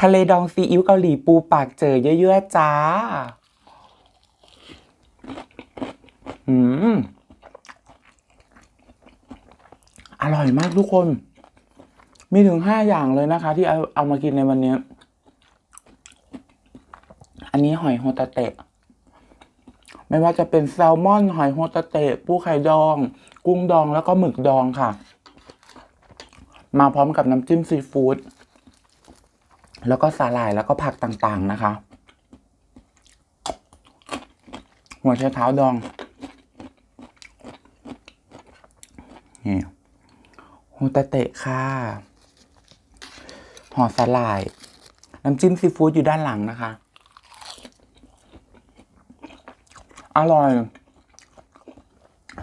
ทะเลดองซีอิ๊วเกาหลีปูปากเจอเยอะๆจ้า อืม อร่อยมากทุกคน มีถึงห้าอย่างเลยนะคะ ที่เอาเอามากินในวันนี้ อันนี้หอยโฮตาเตะ ไม่ว่าจะเป็นแซลมอน หอยโฮตาเตะ ปูไข่ดอง กุ้งดองแล้วก็หมึกดองค่ะ มาพร้อมกับน้ำจิ้มซีฟู้ด แล้วก็สาหร่ายแล้วก็ผักต่างๆนะคะ หัวไชเท้าดองนี่โฮตาเตะค่ะห่อสาหร่าย น้ำจิ้มซีฟู้ดอยู่ด้านหลังนะคะ อร่อย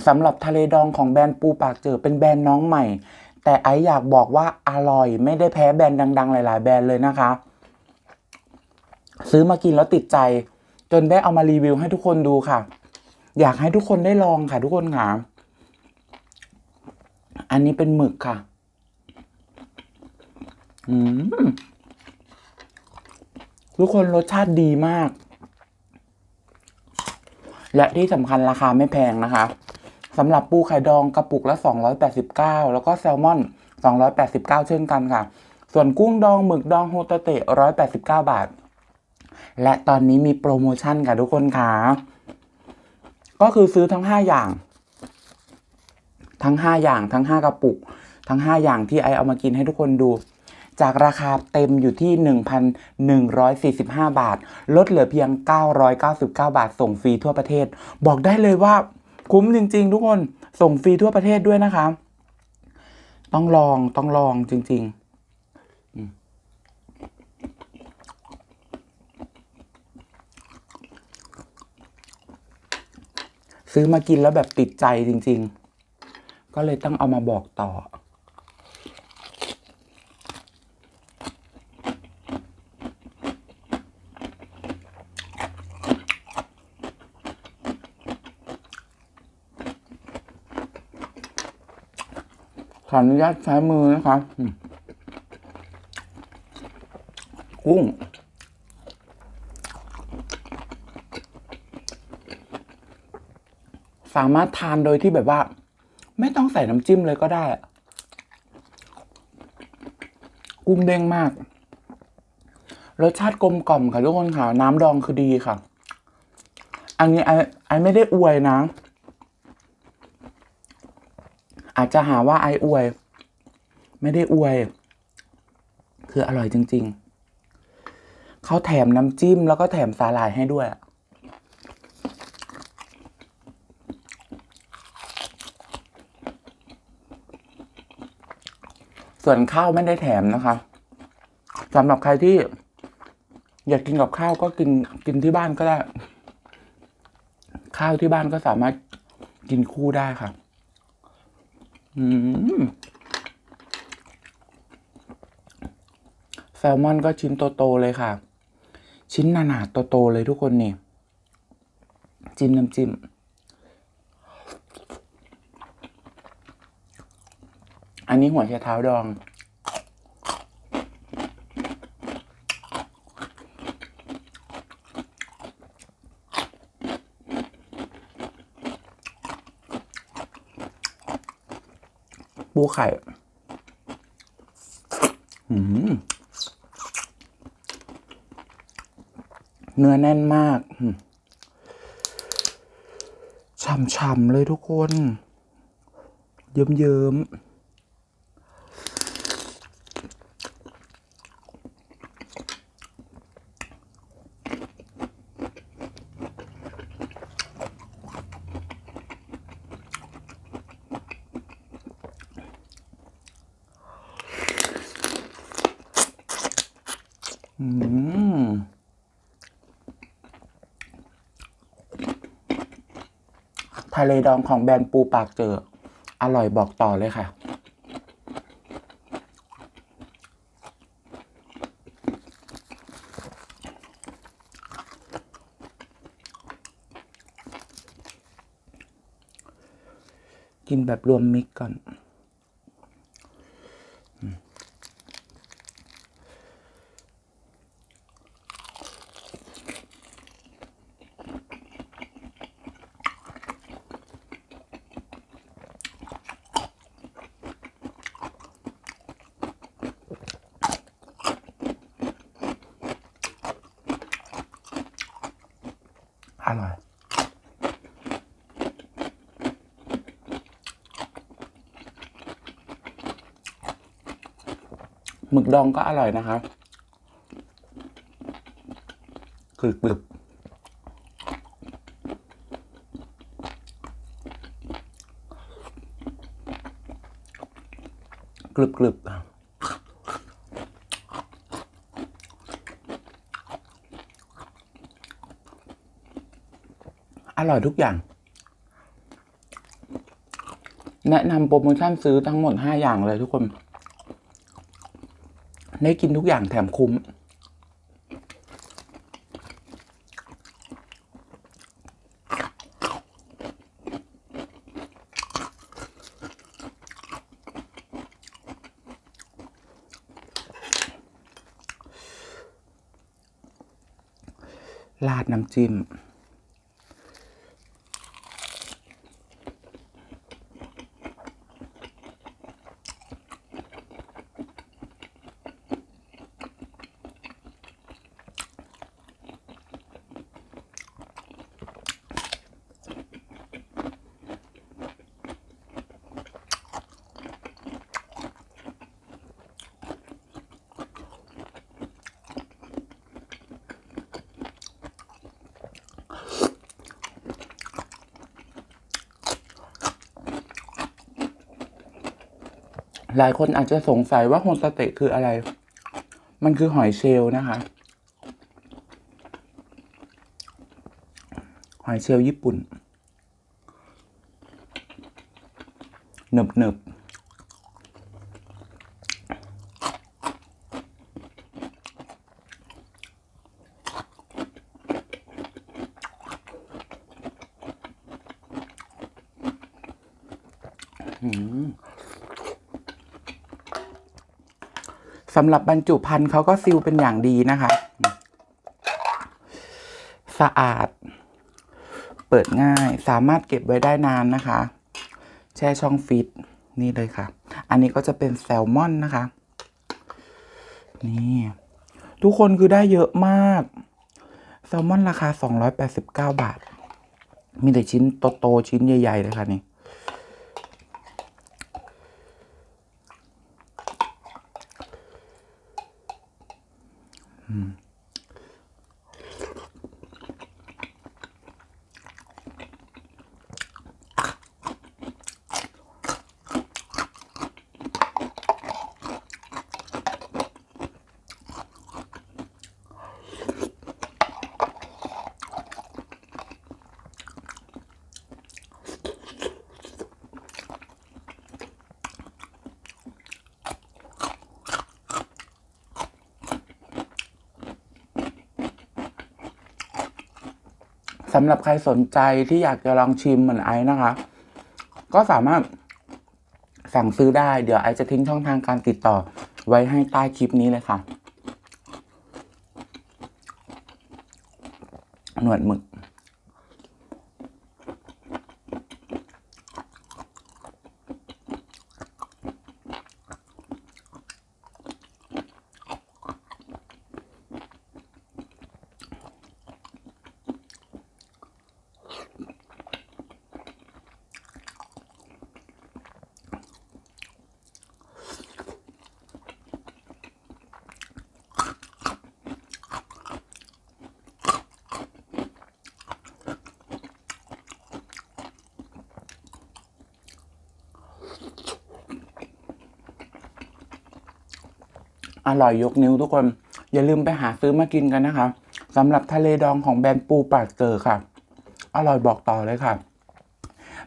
สำหรับทะเลดองของแบรนด์ปูปากเจอเป็นแบรนด์น้องใหม่ แต่ไอซ์อยากบอกว่าอร่อยไม่ได้แพ้แบรนด์ดัง ๆ หลาย ๆ แบรนด์เลยนะคะ ซื้อมากินแล้วติดใจ จนได้เอามารีวิวให้ทุกคนดูค่ะ อยากให้ทุกคนได้ลองค่ะ ทุกคนค่ะอันนี้เป็นหมึกค่ะ อืมทุกคนรสชาติดีมาก และที่สำคัญราคาไม่แพงนะคะ สำหรับปูไข่ดองกระปุกละ 289 แล้วก็แซลมอน 289 เช่นกันค่ะ ส่วนกุ้งดองหมึกดองโฮตเตะ189 บาท และตอนนี้มีโปรโมชั่นค่ะทุกคนค่ะ ก็คือซื้อทั้ง 5 อย่าง ทั้ง 5 อย่างทั้ง 5 กระปุก ทั้ง 5 อย่างที่ไอเอามากินให้ทุกคนดูจากราคาเต็มอยู่ที่ 1,145 บาท ลดเหลือเพียง 999 บาท ส่งฟรีทั่วประเทศ บอกได้เลยว่า คุ้มจริง ๆ ทุกคนส่งฟรีทั่วประเทศด้วยนะคะ ต้องลองต้องลองจริง ๆซื้อมากินแล้วแบบติดใจจริง ๆ ก็เลยต้องเอามาบอกต่อ ออนุญาตใช้มือนะคะอืมกุ้งสามารถทานโดยที่แบบว่า ไม่ต้องใส่น้ำจิ้มเลยก็ได้อะกุ้งเด้งมาก รสชาติกลมกล่อมค่ะทุกคนค่ะ น้ำดองคือดีค่ะ อันนี้ไอไอไม่ได้อวยนะ อาจจะหาว่าไออวย ไม่ได้อวย คืออร่อยจริง ๆ เขาแถมน้ำจิ้มแล้วก็แถมสาหร่ายให้ด้วยส่วนข้าวไม่ได้แถมนะคะสำหรับใครที่ อยากกินกับข้าวก็กินกินที่บ้านก็ได้ ข้าวที่บ้านก็สามารถกินคู่ได้ค่ะ แซลมอนก็ชิ้นโตๆเลยค่ะ ชิ้นหนาๆโตๆเลยทุกคนนี่ จิ้มน้ำจิ้มอันนี้หัวไชเท้าดอง ปูไข่อืมเนื้อแน่นมากฉ่ำๆเลยทุกคน เยิ้มๆ ทะเลดองของแบรนด์ปูปากเจอ อร่อยบอกต่อเลยค่ะ กินแบบรวมมิกก่อน หน่อย หมึกดองก็อร่อยนะครับกรึบกรึบกรึบกรึบอะ ร่อยทุกอย่าง แนะนำโปรโมชั่นซื้อทั้งหมด 5 อย่างเลยทุกคน ได้กินทุกอย่างแถมคุ้ม ราดน้ำจิ้ม หลายคนอาจจะสงสัยว่าโฮมสเตย์คืออะไร มันคือหอยเชลล์นะคะ หอยเชลล์ญี่ปุ่น หนึบหนึบ สำหรับบรรจุภัณฑ์เขาก็ซีลเป็นอย่างดีนะคะ สะอาด เปิดง่าย สามารถเก็บไว้ได้นานนะคะ แช่ช่องฟิตนี่เลยค่ะ อันนี้ก็จะเป็นแซลมอนนะคะ นี่ ทุกคนคือได้เยอะมาก แซลมอนราคา 289 บาท มีแต่ชิ้นโตๆชิ้นใหญ่ ๆ เลยค่ะนี่ สำหรับใครสนใจที่อยากจะลองชิมเหมือนไอซ์นะคะ ก็สามารถสั่งซื้อได้ เดี๋ยวไอซ์จะทิ้งช่องทางการติดต่อไว้ให้ใต้คลิปนี้เลยค่ะ หนวดหมึก อร่อยยกนิ้วทุกคน อย่าลืมไปหาซื้อมากินกันนะคะสำหรับทะเลดองของแบรนด์ปูปากเกอร์ค่ะ อร่อยบอกต่อเลยค่ะ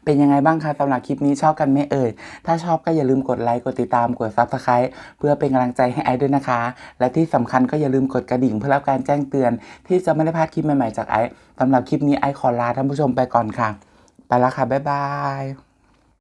เป็นยังไงบ้างคะสำหรับคลิปนี้ชอบกันไหมเอ่ย ถ้าชอบก็อย่าลืมกดไลค์ กดติดตาม กด Subscribe เพื่อเป็นกำลังใจให้ไอซ์ด้วยนะคะ และที่สำคัญก็อย่าลืมกดกระดิ่งเพื่อรับการแจ้งเตือน ที่จะไม่ได้พลาดคลิปใหม่ๆจากไอซ์สำหรับคลิปนี้ไอซ์ขอลาท่านผู้ชมไปก่อนค่ะ ไปแล้วค่ะบ๊ายบาย